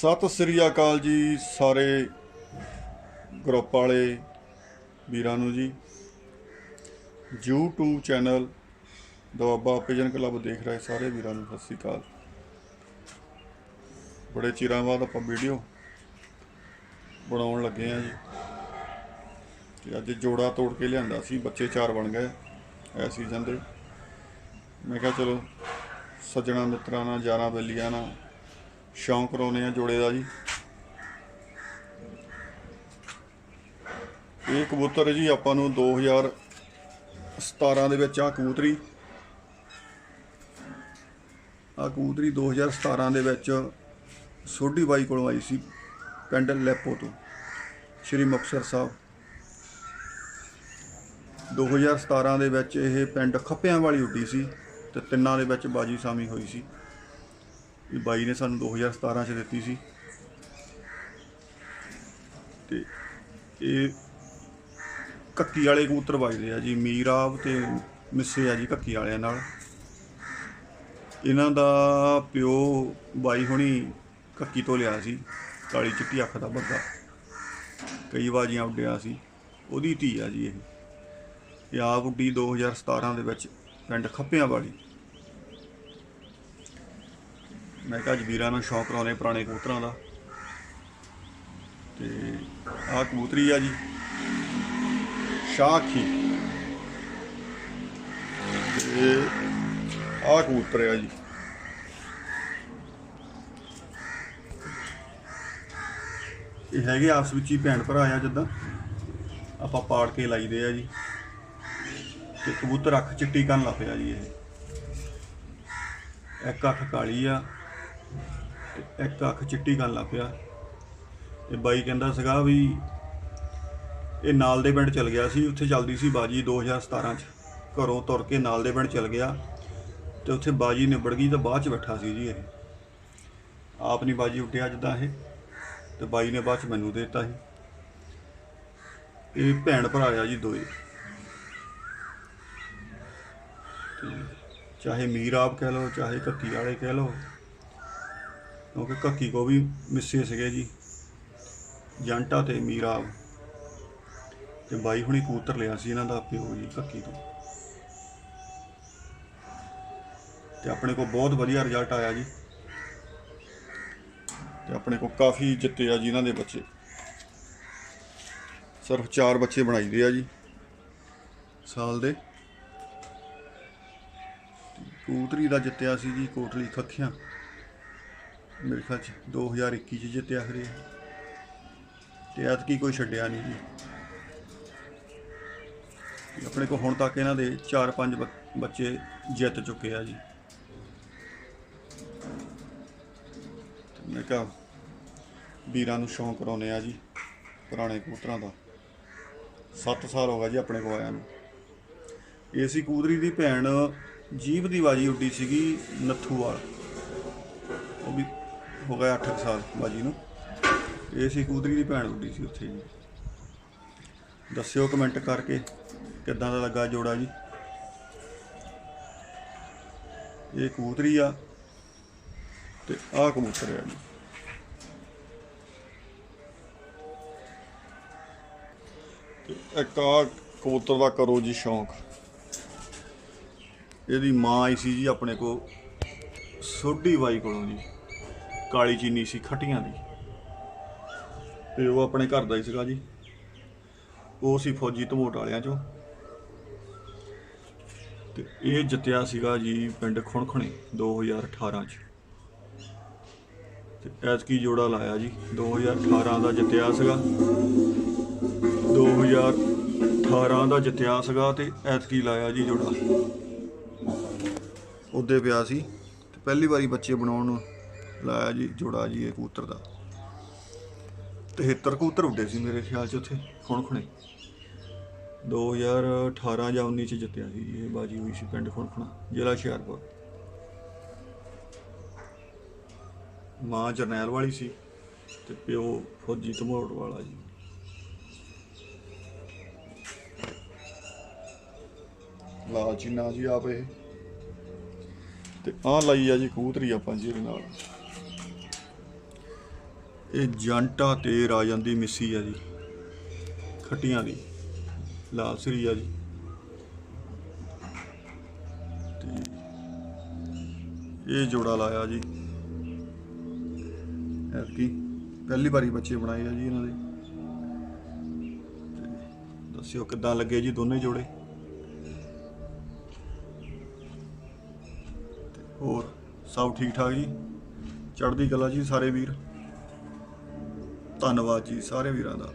ਸਤਿ ਸ੍ਰੀ ਅਕਾਲ ਜੀ ਸਾਰੇ ਗਰੁੱਪ ਵਾਲੇ ਵੀਰਾਂ ਨੂੰ ਜੀ। YouTube channel Doaba pigeon club ਦੇਖ ਰਹੇ ਸਾਰੇ ਵੀਰਾਂ ਨੂੰ ਸਤਿ ਸ੍ਰੀ ਅਕਾਲ। ਬੜੇ ਚਿਰਾਂ ਬਾਅਦ ਆਪਾਂ ਵੀਡੀਓ ਬਣਾਉਣ ਲੱਗੇ ਆ ਜੀ। ਤੇ ਅੱਜ ਜੋੜਾ ਤੋੜ ਕੇ ਲਿਆਂਦਾ ਸੀ, ਬੱਚੇ ਚਾਰ ਬਣ ਗਏ ਐ ਸੀਜ਼ਨ ਦੇ। ਮੈਂ ਕਿਹਾ ਚਲੋ ਸੱਜਣਾ ਮਿੱਤਰਾਂ ਨਾਲ, ਯਾਰਾਂ ਬੇਲੀਆਂ ਨਾਲ ਸ਼ੌਂਕ ਕਰਾਉਨੇ ਆ ਜੋੜੇ ਦਾ ਜੀ। ਇਹ ਕਬੂਤਰ ਜੀ ਆਪਾਂ ਨੂੰ 2017 ਦੇ ਵਿੱਚ ਆ ਕਬੂਤਰੀ। ਆ ਕਬੂਤਰੀ 2017 ਦੇ ਵਿੱਚ ਸੋਢੀ ਬਾਈ ਕੋਲੋਂ ਆਈ ਸੀ ਪਿੰਡ ਲੈਪੋ ਤੋਂ, ਸ਼੍ਰੀ ਮੁਕਤਸਰ ਸਾਹਿਬ। 2017 ਦੇ ਵਿੱਚ ਇਹ ਪਿੰਡ ਖੱਪਿਆਂ ਵਾਲੀ ਉੱਡੀ ਸੀ ਤੇ ਤਿੰਨਾਂ ਦੇ ਵਿੱਚ ਬਾਜੀ ਸਾਮੀ ਹੋਈ ਸੀ। ਇਹ ਬਾਈ ਨੇ ਸਾਨੂੰ 2017 ਚ ਦਿੱਤੀ ਸੀ। ਤੇ ਇਹ ਕੱਕੀ ਵਾਲੇ ਕਬੂਤਰ ਵੱਜਦੇ ਆ ਜੀ ਮੀਰਾਬ ਤੇ ਮਿੱਸੇ ਆ ਜੀ ਕੱਕੀ ਵਾਲਿਆਂ ਨਾਲ। ਇਹਨਾਂ ਦਾ ਪਿਓ ਬਾਈ ਹੁਣੀ ਕੱਕੀ ਤੋਂ ਲਿਆ ਸੀ, ਕਾਲੀ ਚਿੱਟੀ ਅੱਖ ਦਾ ਬੱਗਾ ਕਈ ਬਾਜੀਆਂ ਉੱਡਿਆ ਸੀ, ਉਹਦੀ ਧੀ ਆ ਜੀ ਇਹ। ਇਹ ਆਪ ਉੱਡੀ 2017 ਦੇ ਵਿੱਚ ਪਿੰਡ ਖੱਪਿਆਂ ਵਾਲੀ। ਮੈਂ ਕਿਹਾ ਅੱਜ ਵੀਰਾਂ ਨੂੰ ਸ਼ੌਂਕ ਕਰਾਉਣੇ ਪੁਰਾਣੇ ਕਬੂਤਰਾਂ ਦਾ। ਤੇ ਆਹ ਕਬੂਤਰੀ ਆ ਜੀ। ਸ਼ਾਖੀ। ਤੇ ਆਹ ਕਬੂਤਰ ਆ ਜੀ। ਇਹ ਹੈਗੇ ਆਪਸ ਵਿੱਚ ਹੀ ਭੈਣ ਭਰਾ ਆ ਜਿੱਦਾਂ। ਆਪਾਂ ਪਾੜ ਕੇ ਲਾਈਦੇ ਆ ਜੀ। ਤੇ ਕਬੂਤਰ ਅੱਖ ਚਿੱਟੀ ਕਰਨ ਲੱਗ ਪਿਆ ਜੀ ਇਹ। ਇੱਕ ਅੱਖ ਕਾਲੀ ਆ। ਇੱਕ ਅੱਖ ਚਿੱਟੀ ਕਰਨ ਲੱਗ ਪਿਆ। ਤੇ ਬਾਈ ਕਹਿੰਦਾ ਸੀਗਾ ਵੀ ਇਹ ਨਾਲ ਦੇ ਪਿੰਡ ਚਲ ਗਿਆ ਸੀ, ਉੱਥੇ ਚੱਲਦੀ ਸੀ ਬਾਜੀ 2017 ਚ। ਘਰੋਂ ਤੁਰ ਕੇ ਨਾਲ ਦੇ ਪਿੰਡ ਚਲ ਗਿਆ ਤੇ ਉੱਥੇ ਬਾਜੀ ਨਿਬੜ ਗਈ ਤਾਂ ਬਾਅਦ ਚ ਬੈਠਾ ਸੀ ਜੀ ਇਹ। ਆਪ ਨਹੀਂ ਬਾਜੀ ਉੱਠਿਆ ਜਿੱਦਾਂ ਇਹ ਤੇ ਬਾਈ ਨੇ ਬਾਅਦ ਚ ਮੈਨੂੰ ਦੇ ਦਿੱਤਾ ਸੀ। ਇਹ ਭੈਣ ਭਰਾ ਆ ਜੀ ਦੋਏ। ਤੇ ਚਾਹੇ ਮੀਰ ਆਪ ਕਹਿ ਲਓ, ਚਾਹੇ ਕੱਕੀ ਵਾਲੇ ਕਹਿ ਲਓ ਕਿਉਂਕਿ ਕੱਕੀ ਕੋ ਵੀ ਮਿੱਸੇ ਸੀਗੇ ਜੀ, ਜੰਟਾ ਤੇ ਮੀਰਾ। ਤੇ ਬਾਈ ਹੁਣੀ ਕੂਤਰ ਲਿਆ ਸੀ ਇਹਨਾਂ ਦਾ ਪਿਓ ਜੀ ਕੱਕੀ ਤੋਂ। ਤੇ ਆਪਣੇ ਕੋ ਬਹੁਤ ਵਧੀਆ ਰਿਜ਼ਲਟ ਆਇਆ ਜੀ। ਤੇ ਆਪਣੇ ਕੋ ਕਾਫੀ ਜਿੱਤੇ ਆ ਜੀ ਇਹਨਾਂ ਦੇ ਬੱਚੇ। ਸਿਰਫ 4 ਬੱਚੇ ਬਣਾਈਦੇ ਆ ਜੀ, ਸਾਲ ਦੇ। ਕੂਤਰੀ ਦਾ ਜਿੱਤਿਆ ਸੀ ਜੀ ਕੋਟਲੀ ਖੱਖਿਆਂ। ਮੇਰੇ ਖਿਆਲ ਚ 2021 ਚ ਜਿੱਤਿਆ ਖਰੇ ਤੇ ਐਤਕੀ ਕੋਈ ਛੱਡਿਆ ਨਹੀਂ ਜੀ। ਆਪਣੇ ਕੋ ਹੁਣ ਤੱਕ ਇਹਨਾਂ ਦੇ 4-5 ਬੱਚੇ ਜਿੱਤ ਚੁੱਕੇ ਆ ਜੀ। ਮੈਂ ਕਿਹਾ ਵੀਰਾਂ ਨੂੰ ਸ਼ੌਂਕ ਕਰਾਉਨੇ ਆ ਜੀ, ਪੁਰਾਣੇ ਕਬੂਤਰਾਂ ਦਾ। 7 ਸਾਲ ਹੋ ਗਿਆ ਜੀ ਆਪਣੇ ਕੋ ਆਇਆ ਨੂੰ। ਏਸੀ ਕਬੂਤਰੀ ਦੀ ਭੈਣ ਜੀਭ ਦੀ ਬਾਜੀ ਉੱਡੀ ਸੀਗੀ ਨੱਥੂਵਾਲ। ਉਹ ਵੀ ਹੋ ਗਿਆ 8 ਸਾਲ ਬਾਜੀ ਨੂੰ। ਇਹ ਸੀ ਕਬੂਤਰੀ ਦੀ ਭੈਣ ਉੱਡੀ ਸੀ ਉੱਥੇ ਜੀ। ਦੱਸਿਓ ਕਮੈਂਟ ਕਰਕੇ ਕਿੱਦਾਂ ਦਾ ਲੱਗਾ ਜੋੜਾ ਜੀ। ਇਹ ਕਬੂਤਰੀ ਆ ਤੇ ਆਹ ਕਬੂਤਰ ਆ ਜੀ। ਤੇ ਇੱਕ ਆਹ ਕਬੂਤਰ ਦਾ ਕਰੋ ਜੀ ਸ਼ੌਂਕ। ਇਹਦੀ ਮਾਂ ਆਈ ਸੀ ਜੀ ਆਪਣੇ ਕੋ ਸੋਢੀ ਬਾਈ ਕੋਲੋਂ ਜੀ। ਕਾਲੀ ਚੀਨੀ ਸੀ, ਖੱਟੀਆਂ ਦੀ। ਤੇ ਉਹ ਆਪਣੇ ਘਰ ਦਾ ਹੀ ਸੀਗਾ ਜੀ। ਉਹ ਸੀ ਫੌਜੀ ਧਮੋਟ ਵਾਲਿਆਂ ਚੋਂ। ਤੇ ਇਹ ਜਿੱਤਿਆ ਸੀਗਾ ਜੀ ਪਿੰਡ ਖੁਣਖਣੀ 2018 ਚ। ਤੇ ਐਤਕੀ ਜੋੜਾ ਲਾਇਆ ਜੀ 2018 ਦਾ ਜਿੱਤਿਆ ਸੀਗਾ। 2018 ਦਾ ਜਿੱਤਿਆ ਸੀਗਾ ਤੇ ਐਤਕੀ ਲਾਇਆ ਜੀ ਜੋੜਾ। ਉਹਦੇ ਪਿਆ ਸੀ। ਤੇ ਪਹਿਲੀ ਵਾਰੀ ਬੱਚੇ ਬਣਾਉਣ ਲਾਇਆ ਜੀ, ਜੋੜਾ ਜੀ ਇਹ ਕਬੂਤਰ ਦਾ। 73 ਕਬੂਤਰ ਉੱਡੇ ਸੀ ਮੇਰੇ ਖਿਆਲ ਚ ਉੱਥੇ, ਖੁਣਖਣੇ। 2018 ਜਾਂ 19 ਚ ਜਿੱਤਿਆ ਸੀ ਇਹ ਬਾਜੀ ਹੋਈ ਸੀ ਪਿੰਡ ਖੁਣਖਣਾ, ਜ਼ਿਲ੍ਹਾ ਹੁਸ਼ਿਆਰਪੁਰ। ਮਾਂ ਜਰਨੈਲ ਵਾਲੀ ਸੀ ਤੇ ਪਿਓ ਫੌਜੀ ਧਮੋੜ ਵਾਲਾ ਜੀ। ਲਾਲ ਚੀਨਾ ਜੀ ਆਪ ਇਹ। ਤੇ ਆਹ ਲਾਈ ਆ ਜੀ ਕੂਤਰੀ ਆਪਾਂ ਜੀ ਇਹਦੇ ਨਾਲ। ਇਹ ਜੰਟਾ ਤੇ ਰਾਜਨ ਦੀ ਮਿੱਸੀ ਆ ਜੀ। ਖੱਟੀਆਂ ਦੀ। ਲਾਲ ਸਰੀ ਆ ਜੀ। ਤੇ ਇਹ ਜੋੜਾ ਲਾਇਆ ਜੀ। ਐਤਕੀ ਪਹਿਲੀ ਵਾਰੀ ਬੱਚੇ ਬਣਾਏ ਆ ਜੀ ਇਹਨਾਂ ਦੇ। ਦੱਸਿਓ ਕਿੱਦਾਂ ਲੱਗੇ ਜੀ ਦੋਨੇ ਜੋੜੇ? ਹੋਰ ਸਭ ਠੀਕ ਠਾਕ ਜੀ? ਚੜ੍ਹਦੀ ਕਲਾ ਜੀ ਸਾਰੇ ਵੀਰ? ਧੰਨਵਾਦ ਜੀ ਸਾਰੇ ਵੀਰਾਂ ਦਾ।